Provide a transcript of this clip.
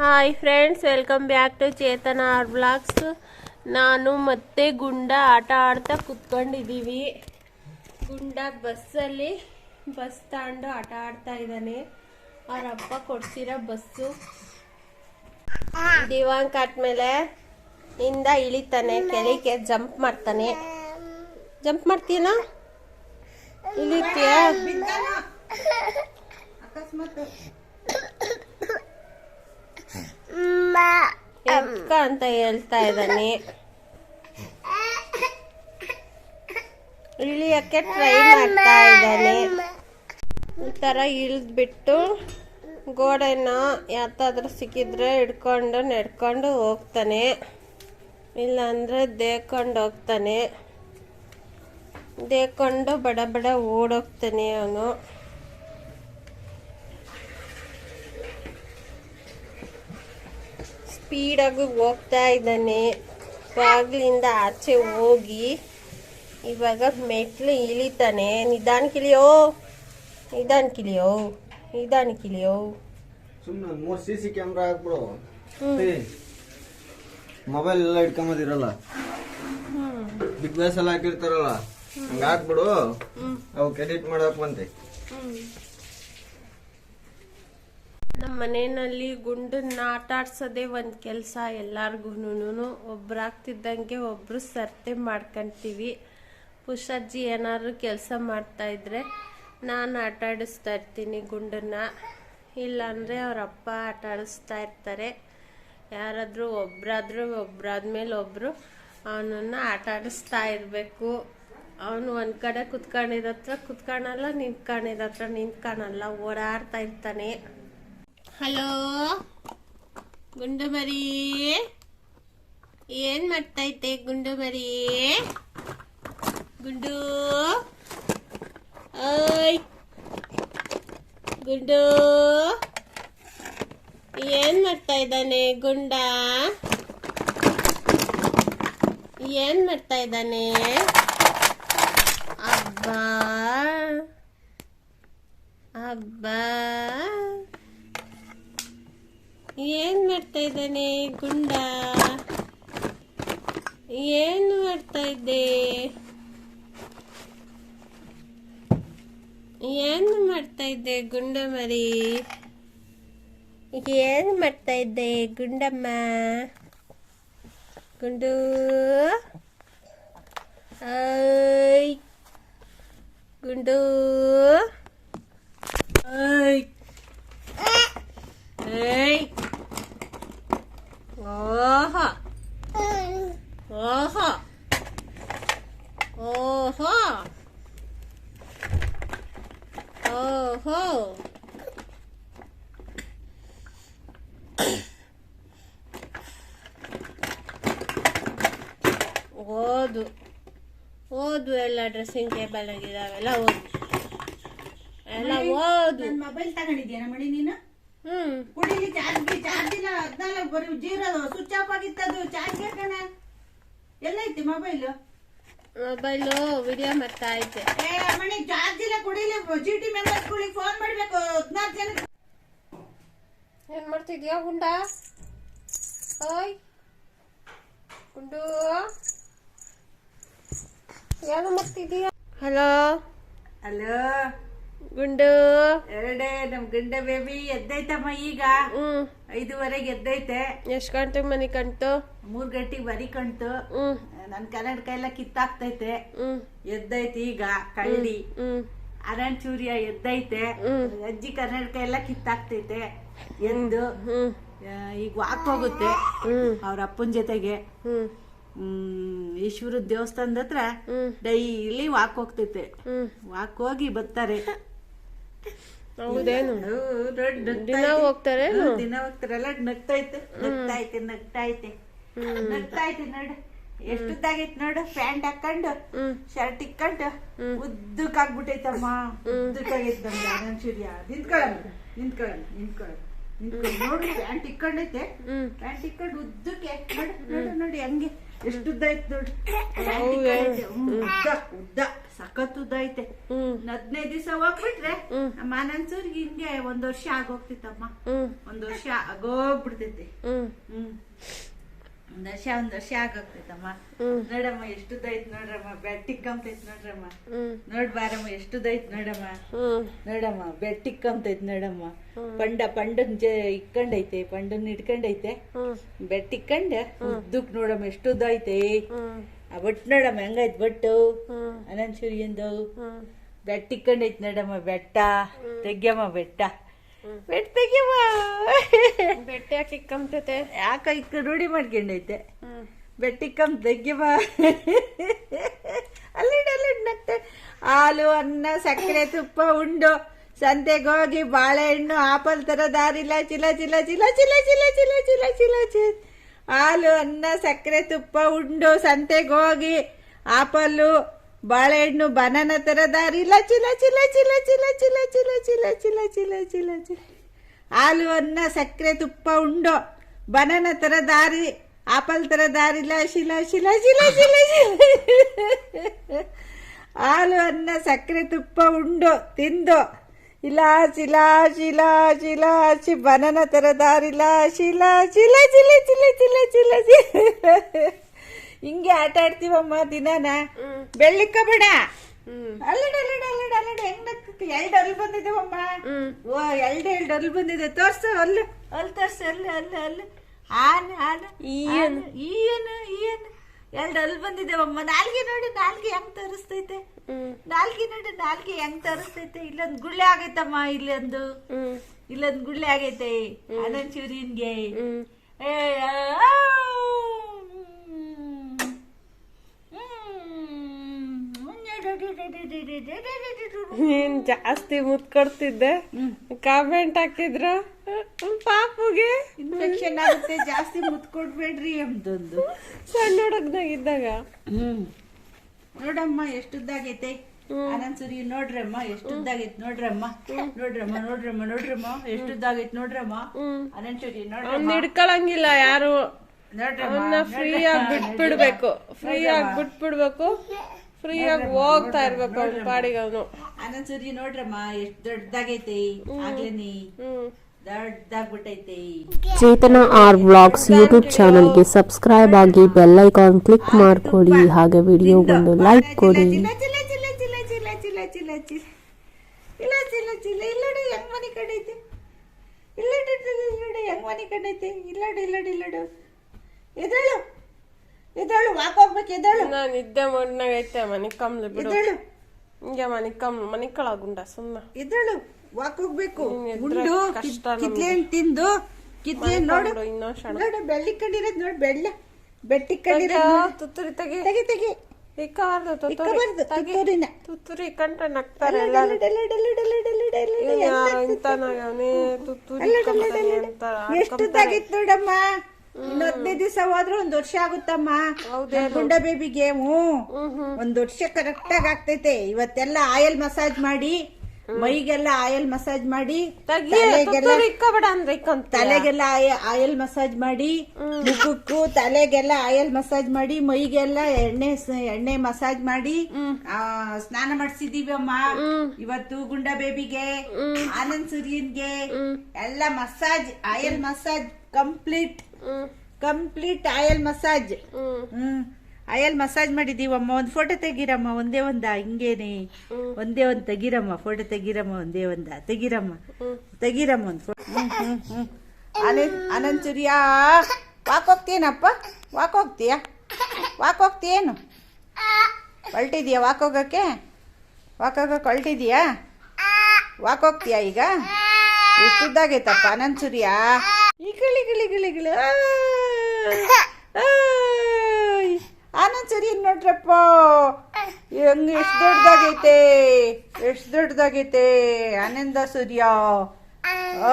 Hi friends welcome back to Chetana R blogs ನಾನು ಮತ್ತೆ ಗುಂಡ ಆಟ ಆಡ್ತಾ ಕುತ್ಕೊಂಡಿದ್ದೀವಿ. ಗುಂಡ ಬಸ್ಸಲ್ಲಿ ಬಸ್ ತಗೊಂಡು ಆಟ ಆಡ್ತಾ ಇದ್ದಾನೆ. ಅವ್ರ ಅಪ್ಪ ಕೊಡ್ಸಿರೋ ಬಸ್ಸು. ದಿವಾಂಗ್ ಆದ್ಮೇಲೆ ಇಂದ ಇಳಿತಾನೆ, ಕೆಳಗೆ ಜಂಪ್ ಮಾಡ್ತಾನೆ. ಜಂಪ್ ಮಾಡ್ತೀಯನ? ಇಳಿತೀಯ? ಎಕ್ಕ ಅಂತ ಹೇಳ್ತಾ ಇದ್ದಾನೆ. ಇಳಿಯಕ್ಕೆ ಟ್ರೈ ಮಾಡ್ತಾ ಇದ್ದಾನೆ. ಈ ಥರ ಇಳಿದ್ಬಿಟ್ಟು ಗೋಡೆನ ಯಾತಾದ್ರೂ ಸಿಕ್ಕಿದ್ರೆ ಹಿಡ್ಕೊಂಡು ನಡ್ಕೊಂಡು ಹೋಗ್ತಾನೆ. ಇಲ್ಲಾಂದ್ರೆ ದೇಕೊಂಡು ಹೋಗ್ತಾನೆ. ದೇಕೊಂಡು ಬಡ ಬಡ ಓಡೋಗ್ತಾನೆ ಅವನು. ಸ್ಪೀಡಾಗಿ ಹೋಗ್ತಾ ಇದ್ದಾನೆ. ಬಾಗಿಲಿಂದ ಆಚೆ ಹೋಗಿ ಇವಾಗ ಮೆಟ್ಲು ಇಳಿತಾನೆ. ನಿಧಾನಕ್ಕೆ ಇಳಿಯೋ ನಿಧಾನಕ್ಕೆ ಇಳಿಯೋ ನಿಧಾನಕ್ಕೆ ಇಳಿಯೋ ಸುಮ್ಮನೆ ಮೂರು ಸಿ ಸಿ ಕ್ಯಾಮ್ರಾ ಹಾಕ್ಬಿಡು. ಮೊಬೈಲ್ ಎಲ್ಲ ಇಟ್ಕೊಂಬದಿರಲ್ಲ? ಬಿಗ್ ಬಾಸ್ ಎಲ್ಲ ಹಾಕಿರ್ತಾರಲ್ಲ? ಹಂಗ ಹಾಕ್ಬಿಡು. ಅವಕ್ಕೆ ಎಡಿಟ್ ಮಾಡಕ್ ಬಂತೆ ನಮ್ಮ ಮನೆಯಲ್ಲಿ ಗುಂಡನ್ನ ಆಟ ಒಂದು ಕೆಲಸ ಎಲ್ಲಾರ್ಗೂನು ಒಬ್ರು ಆಗ್ತಿದ್ದಂಗೆ ಒಬ್ರು ಸರ್ತೆ ಮಾಡ್ಕೊಂತೀವಿ. ಪುಷಜ್ಜಿ ಏನಾದ್ರು ಕೆಲಸ ಮಾಡ್ತಾ ಇದ್ರೆ ನಾನು ಆಟ ಇರ್ತೀನಿ ಗುಂಡನ್ನ. ಇಲ್ಲಾಂದರೆ ಅವ್ರ ಅಪ್ಪ ಆಟ ಆಡಿಸ್ತಾ ಇರ್ತಾರೆ. ಯಾರಾದರೂ ಒಬ್ರಾದ್ರೂ ಒಬ್ರಾದ್ಮೇಲೆ ಒಬ್ರು ಅವನನ್ನ ಆಟ ಆಡಿಸ್ತಾ ಇರಬೇಕು. ಅವನು ಒಂದು ಕಡೆ ಕುತ್ಕೊಂಡಿರತ್ರ ಕುತ್ಕೊಳಲ್ಲ ನಿಂತ್ಕೊಂಡಿರತ್ರ ನಿಂತ್ಕೊಳಲ್ಲ ಓಡಾಡ್ತಾ ಇರ್ತಾನೆ. ಹಲೋ? ಗುಂಡು ಮರಿ ಏನ್ ಮಾಡ್ತೈತೆ ಗುಂಡು ಮರಿ ಗುಂಡು? ಓಯ್! ಗುಂಡು? ಏನ್ ಮಾಡ್ತಾ ಇದ್ದಾನೆ ಗುಂಡ? ಏನ್ ಮಾಡ್ತಾ ಇದ್ದಾನೆ ಅಬ್ಬಾ! ಅಬ್ಬಾ ಏನ್ ಮಾಡ್ತಾ ಇದ್ದಾನೆ ಗುಂಡ. ಏನು ಮಾಡ್ತಾ ಇದ್ದೆ? ಏನು ಮಾಡ್ತಾ ಇದ್ದೆ ಗುಂಡ ಮರಿ ಏನು ಮಾಡ್ತಾ ಇದ್ದೆ ಗುಂಡಮ್ಮ? ಗುಂಡು. ಐ. ಗುಂಡು. ಐ. ಓದು. ಓದು ಎಲ್ಲ ಡ್ರೆಸ್ಸಿಂಗ್ ಟೇಬಲ್ ಆಗಿದಾವೆಲ್ಲ ಓದು. ಎಲ್ಲ ಓದು. ನನ್ ಮೊಬೈಲ್ ತಗೊಂಡಿದ್ಯಾ ಮಣಿ ನೀನು? ಹ್ಮ್. ಕುಡಿಲಿ ಚಾರ್ಜ್ ಚಾರ್ಜ್ ಇಲ್ಲ. ಹದ್ನಾಲ್ಕು ಬರೀ ಜೀರೋ ಸ್ವಿಚ್ ಆಫ್ ಅದು ಚಾರ್ಜ್ ಕಣ ಎಲ್ಲೈತಿ ಮೊಬೈಲ್ ಮೊಬೈಲು ವಿಡಿಯೋ ಮಾಡ್ತಾ ಐತೆ. ಏ ಚಾರ್ಜ್ ಇಲ್ಲ ಕುಡಿಲಿ. ಜಿ ಟಿ ಮೆಂಬರ್ಸ್ಗಳಿಗೆ ಫೋನ್ ಮಾಡ್ಬೇಕು. ಹದಿನಾರು ಜನ ಏನ್ ಮಾಡ್ತಿದ್ಯಾ ಗುಂಡ? ಓಯ್. ಗುಂಡು. ಏನು ಮಾಡ್ತಿದೀಯ ಹಲೋ? ಹಲೋ? ಗುಂಡು? ಎರಡೇ ನಮ್ ಗಂಡ ಬೇಬಿ ಎದ್ದೈತಮ್ಮ ಈಗ. ಹ್ಮ್. ಐದುವರೆಗೆ ಎದ್ದೈತೆ. ಎಷ್ಟ್ ಗಂಟೆ ಮನೆ ಕಣ್ತು ಮೂರ್ ಗಂಟೆಗೆ ಬರಿ ಕಣ್ತು ಹ್ಮ್. ನನ್ ಕನ್ನಡಕ ಎಲ್ಲ ಕಿತ್ತಾಕ್ತೈತೆ ಹ್ಮ್. ಎದ್ದೈತೆ ಈಗ ಕಳ್ಳಿ. ಹ್ಮ್. ಅರಣ್ ಎದ್ದೈತೆ. ಹ್ಮ್. ಅಜ್ಜಿ ಕನ್ನಡಕ ಎಲ್ಲ ಕಿತ್ತಾಗ್ತೈತೆ. ಎಂದು ಹ್ಮ್. ಈಗ ವಾಕ್ ಹೋಗುತ್ತೆ. ಹ್ಮ್. ಅವ್ರ ಅಪ್ಪನ ಜೊತೆಗೆ. ಹ್ಮ್. ಹ್ಮ್ ಈಶ್ವರ ದೇವಸ್ಥಾನದ ಹತ್ರ ಡೈಲಿ ವಾಕ್ ಹೋಗ್ತೈತೆ. ವಾಕ್ ಹೋಗಿ ಬರ್ತಾರೆ. ದಿನ. ಹೋಗ್ತಾರೆ ದಿನ ಹೋಗ್ತಾರಲ್ಲ ನಗ್ತೈತೆ ನಗ್ತೈತೆ ನಗ್ತೈತೆ ನಗ್ತೈತೆ ನೋಡು. ಎಷ್ಟುದ್ದಾಗೈತೆ ನೋಡು? ಪ್ಯಾಂಟ್ ಹಾಕೊಂಡು ಶರ್ಟ್ ಇಕ್ಕೊಂಡು ಉದ್ದಕ್ಕಾಗ್ಬಿಟ್ಟೈತಮ್ಮ ಉದ್ದಕ್ಕಾಗೈತ್ ನಮ್ಗೆ ಆನಂದ್ ಸೂರ್ಯ ನಿಂತ್ಕೊಳ್ಳಮ್ಮ ನಿಂತ್ಕೊಳ್ಳಮ್ಮ ನಿಂತ್ಕೊಳ್ಳಮ್ಮ ನಿಂತ್ಕೊಳ್ಳಿ ನೋಡಿ ಪ್ಯಾಂಟ್ ಇಕ್ಕೊಂಡೈತೆ. ಪ್ಯಾಂಟ್ ಇಕ್ಕೊಂಡು ಉದ್ದಕ್ಕೆ ನೋಡು ನೋಡು ನೋಡಿ ಹಂಗೆ. ಎಷ್ಟು ಉದ್ದ ಐತೆ ನೋಡು. ಉದ್ದ ಉದ್ದ ಸಖತ್ ಉದ್ದ ಐತೆ. ಹದಿನೈದು ದಿವಸ ಹೋಗ್ಬಿಟ್ರೆ ನಮ್ಮ ಹಿಂಗೆ ಒಂದ್ ವರ್ಷ ಆಗೋಗ್ತಿತ್ತಮ್ಮ. ಒಂದ್ ವರ್ಷ ಆಗೋಗ್ಬಿಡ್ತೈತಿ. ಹ್ಮ್. ಒಂದ್ ವರ್ಷ ಒಂದ್ ವರ್ಷ ಆಗೋಗ್ತೈತಮ್ಮ. ನೋಡಮ್ಮ ಎಷ್ಟು ಐತ್ ನೋಡ್ರಮ್ಮ. ಬೆಟ್ಟಿಗ್ ಕಂಪ್ತೈತ್ ನೋಡ್ರಮ್ಮ. ನೋಡ್ ಬಾರಮ್ಮ ಎಷ್ಟು ದೈತ್ ನೋಡಮ್ಮ ನೋಡಮ್ಮ ಬೆಟ್ಟಿಗ್ ಕಂಪ್ತೈತ್ ನೋಡಮ್ಮ. ಪಂಡ ಪಂಡನ್ ಜ ಇಕ್ಕಂಡೈತೆ ಪಂಡನ್ ಇಟ್ಕೊಂಡೈತೆ. ಬೆಟ್ಟಿಕ್ಕಂಡ ಉದ್ದಕ್ ನೋಡಮ್ಮ ಎಷ್ಟು ದೈತೆ ಐತೆ ಆ ಬಟ್ ನೋಡಮ್ಮ ಹೆಂಗೈತ್ ಬಟ್ಟು ಅನಂತ ಸೂರ್ಯಂದು. ಬೆಟ್ಟಿಕ್ಕಂಡೈತ್ ಇಕ್ಕಂಡೈತ್ ನೋಡಮ್ಮ ಬೆಟ್ಟ. ತೆಗ್ಯಮ್ಮ ಬೆಟ್ಟ. ತೆಗ್ಯಮ್ಮ ಬೆಟ್ಟ ಯಾಕೆ ಇಕ್ಕಂತೈತೆ? ಯಾಕ ಇಕ್ಕ ರೂಢಿ ಮಾಡ್ಕೊಂಡೈತೆ? ಹ್ಮ್. ಬೆಟ್ಟಿಕ್ಕಮ್ ಬಾ ಅಲ್ಲಿಡ್ ಅಲ್ಲಿಡ್ ನಗ್ತ. ಹಾಲು ಅನ್ನ ಸಕ್ಕರೆ ತುಪ್ಪ ಉಂಡು. ಸಂತೆಗೆ ಹೋಗಿ ಬಾಳೆಹಣ್ಣು ಆಪಲ್ ತರ ದಾರಿಲ್ಲ ಚಿಲ ಚಿಲ ಚಿಲ ಚಿಲ ಚಿಲ ಚಿಲ ಚಿಲ ಚಿಲ ಚಿಲ. ಹಾಲು ಅನ್ನ ಸಕ್ಕರೆ ತುಪ್ಪ ಉಂಡು. ಸಂತೆಗೆ ಹೋಗಿ ಆಪಲ್ಲು ಬಾಳೆಹಣ್ಣು ಬನಾನ ತರ ದಾರಿಲ್ಲ ಚಿಲ ಚಿಲ ಚಿಲ ಚಿಲ ಚಿಲ ಚಿಲ ಚಿಲ ಚಿಲ ಚಿಲ ಚಿಲ ಚಿಲ ಹಾಲು ಅನ್ನ ಸಕ್ಕರೆ ತುಪ್ಪ ಉಂಡು ಬನಾನ ತರ ದಾರಿ ಆಪಲ್ ತರ ದಾರಿಲ್ಲ ಶಿಲ ಶಿಲ ಶಿಲ ಶಿಲ ಶಿಲ ಹಾಲು ಅನ್ನ ಸಕ್ಕರೆ ತುಪ್ಪ ಉಂಡು ತಿಂದು ಇಲ್ಲ ಶಿಲ ಶಿಲ ಶಿಲ ಶಿ ಬನಾನ ತರ ದಾರಿಲ್ಲ ಶಿಲ ಶಿಲ ಚಿಲ ಚಿಲ ಚಿಲ ಚಿಲ ಚಿಲ ಹಿಂಗೆ ಆಟ ಆಡ್ತೀವಮ್ಮ ದಿನಾನ? ಬೆಳ್ಳಿಕ್ಕ ಬೇಡ. ಅಲ್ಲಡ ಅಲ್ಲಡ ಅಲ್ಲಡ ಅಲ್ಲಡ. ಹೆಂಗ್ ಎಲ್ಡ್ ಅಲ್ಲಿ ಬಂದಿದ್ದೇವಮ್ಮ ಓ ಎರಡು ಎರಡು ಅಲ್ಲಿ ಬಂದಿದೆ. ತೋರ್ಸು ಅಲ್ಲು. ಅಲ್ಲಿ ತೋರ್ಸು ಅಲ್ಲಿ ಅಲ್ಲಿ ಅಲ್ಲಿ. ಆನೆ ಆನೆ ಈಯನ್. ಈಯನು ಈಯನು. ಎರಡು ಅಲ್ಲಿ ಬಂದಿದ್ದೇವಮ್ಮ ನಾಲ್ಗೆ ನೋಡಿ ನಾಲ್ಗೆ ಹೆಂಗ್ ತೋರಿಸ್ತೈತೆ? ನಾಲ್ಗೆ ನೋಡಿ ನಾಲ್ಗೆ ಹೆಂಗ್ ತೋರಿಸ್ತೈತೆ? ಇಲ್ಲೊಂದು ಗುಳ್ಳೆ ಆಗೈತಮ್ಮ ಇಲ್ಲೊಂದು. ಇಲ್ಲೊಂದು ಗುಳ್ಳೆ ಆಗೈತೆ. ಆನಂದ್ ಚೂರಿನ್ಗೆ ಏ, ಆ, ಹ್ಮ್. ನೀನ್ ಜಾಸ್ತಿ ಮುತ್ಕೊಡ್ತಿದ್ದೆ. ಕಾಮೆಂಟ್ ಹಾಕಿದ್ರು ಪಾಪುಗೆ. ಇನ್ಫೆಕ್ಷನ್ ಆಗುತ್ತೆ ಜಾಸ್ತಿ ಮುತ್ಕೊಡ್ಬೇಡ್ರಿ ಎಂದೊಂದು ಸಣ್ಣ ಹುಡುಗ್ನಾಗಿದ್ದಾಗ ನೋಡಮ್ಮ ಎಷ್ಟುದ್ದಾಗೈತೆ? ಆನಂದ್ ಸುರಿ ನೋಡ್ರಮ್ಮ ಎಷ್ಟುದ್ದಾಗೈತೆ? ನೋಡ್ರಮ್ಮ ನೋಡ್ರಮ್ಮ ನೋಡ್ರಮ್ಮ ನೋಡ್ರಮ್ಮ ಎಷ್ಟುದ್ದಾಗೈತೆ? ನೋಡ್ರಮ್ಮ. ಸುರಿ ಅವ್ನ್ ನೋಡ್ರಮ್ಮ. ಹಿಡ್ಕೊಳಂಗಿಲ್ಲ ಯಾರು. ಅವನ್ನ ಫ್ರೀ ಆಗಿ ಬಿಟ್ಬಿಡ್ಬೇಕು. ಫ್ರೀ ಆಗಿ ಬಿಟ್ಬಿಡ್ಬೇಕು. ಫ್ರೀಯಾಗಿ ಹೋಗ್ತಾ ಇರ್ಬೇಕು ಅವ್ನ ಪಾಡಿಗೆ ಅವನು ಅನಂದ್ಸೂರಿ ನೋಡ್ರಮ್ಮ ಎಷ್ಟು ದೊಡ್ಡದಾಗೈತೆ ಆಗ್ಲೇನಿ. ಚೇತನ ಆರ್ ಬ್ಲಾಗ್ಸ್ ಯೂಟ್ಯೂಬ್ ಚಾನಲ್ಗೆ ಸಬ್ಸ್ಕ್ರೈಬ್ ಆಗಿ ಬೆಲ್ ಐಕಾನ್ ಕ್ಲಿಕ್ ಮಾಡಿಕೊಡಿ. ಹಾಗೆ ವಿಡಿಯೋಗೊಂದು ಲೈಕ್ ಕೊಡಿ. ಇಲ್ಲ ಇಲ್ಲ ಇಲ್ಲ ಇಲ್ಲಡಿ ಹೆಂಗ್ ಇಲ್ಲ ಕಡೆ ಐತೆ ಇಲ್ಲಡಿ ಇಲ್ಲಡಿ ಇಲ್ಲ ಇಲ್ಲ ಕಡೆ ಐತೆ ಇಲ್ಲಡಿ ಇಲ್ಲಡಿ ಇಲ್ಲ ಎದ್ರಳು ಇದಳು ವಾಕ್ ಹೋಗ್ಬೇಕು ಇದಳು ನಾನು ಇದ್ದೆ ಮಣ್ಣಾಗ ಐತೆ ಮನೆ ಕಮ್ಲು ಬಿಡು. ಇದ್ರಳು ಹಿಂಗೆ ಮನೆ ಕಮ್ಲು ಮನೆ ಕಳಗುಂಡ ಸುಮ್ಮ ಇದ್ರಳು ವಾಕ್ ಹೋಗ್ಬೇಕು ಉಂಡು ಕಿತ್ಲೇನ್ ತಿಂದು ಕಿತ್ಲೇನ್ ನೋಡು. ನೋಡು ಬೆಳ್ಳಿ ಕಂಡಿರೋದ್ ನೋಡು ಬೆಳ್ಳೆ ಬೆಟ್ಟಿ ಕಂಡಿರೋ ತುತ್ತುರಿ ತೆಗಿ. ತೆಗಿ ತೆಗಿ. ಇಕ್ಕಬಾರ್ದು ತುತ್ತೂರಿ. ತುತ್ತೂರಿನ. ತುತ್ತೂರಿ ಕಂಡ್ರೆ ನಗ್ತಾರೆ ಇಂತ ತುತ್ತುರಿ ತುತ್ತೂರಿ ಅಂತಾರ ಎಷ್ಟು ತಗಿತ್ತು ನೋಡಮ್ಮ? ಇನ್ನು ಹದಿನೈದು ದಿವಸ ಹೋದ್ರೆ ಒಂದ್ ವರ್ಷ ಆಗುತ್ತಮ್ಮ. ಗುಂಡ ಬೇಬಿಗೆ ಹ್ಞೂ. ಒಂದ್ ವರ್ಷ ಕರೆಕ್ಟ್ ಆಗಿ ಆಗ್ತೈತೆ. ಇವತ್ತೆಲ್ಲ ಆಯಿಲ್ ಮಸಾಜ್ ಮಾಡಿ ಮೈಗೆಲ್ಲ ಆಯಿಲ್ ಮಸಾಜ್ ಮಾಡಿ ತಲೆಗೆಲ್ಲ ತಲೆಗೆಲ್ಲ ಆಯಿಲ್ ಮಸಾಜ್ ಮಾಡಿ ಮುಖಕ್ಕೂ ತಲೆಗೆಲ್ಲ ಆಯಿಲ್ ಮಸಾಜ್ ಮಾಡಿ ಮೈಗೆಲ್ಲ ಎಣ್ಣೆ ಎಣ್ಣೆ ಮಸಾಜ್ ಮಾಡಿ ಸ್ನಾನ ಮಾಡಿಸಿದೀವಿ ಅಮ್ಮ. ಇವತ್ತು ಗುಂಡ ಬೇಬಿಗೆ ಆನಂದ್ ಸೂರ್ಯನ್ಗೆ ಎಲ್ಲ massage oil massage complete. Complete oil massage hmm. Oil massage ಮಾಡಿದೀವಮ್ಮ ಒಂದ್ ಫೋಟೋ ತೆಗೀರಮ್ಮ. ಒಂದೇ ಒಂದ. ಹಿಂಗೇನೆ. ಒಂದೇ ಒಂದ್ ತೆಗೀರಮ್ಮ. ಫೋಟೋ ತೆಗೀರಮ್ಮ. ಒಂದೇ ಒಂದ. ತೆಗೀರಮ್ಮ. ತೆಗೀರಮ್ಮ ಒಂದ್ ಫೋಟೋ ಹ್ಮ್ ಹ್ಮ್ ಹ್ಮ್. ಆನಂದ್ ಸೂರ್ಯ ವಾಕ್ ಹೋಗ್ತೀನಪ್ಪ. ವಾಕ್ ಹೋಗ್ತೀಯ? ವಾಕ್ ಹೋಗ್ತೀಯೇನು? ಹೊಲ್ಟಿದ್ಯಾ ವಾಕ್ ಹೋಗಕ್ಕೆ? ವಾಕ್ ಹೊಲ್ಟಿದ್ಯಾ ಹೋಗ್ತೀಯಾ ಈಗ? ಎಷ್ಟುದ್ದಾಗೈತಪ್ಪ ಅನಂತ್ ಸೂರ್ಯ ಇಗಿಳಿ ಗಿಳಿ ಗಿಳಿ ಗಿಳಿ. ಆನಂದ್ ಸರಿ ನೋಡ್ರಪ್ಪ? ಹೆಂಗ್ ಎಷ್ಟು ದೊಡ್ಡದಾಗೈತೆ? ಎಷ್ಟು ದೊಡ್ಡದಾಗೈತೆ? ಆನಂದ ಸೂರ್ಯ. ಆ.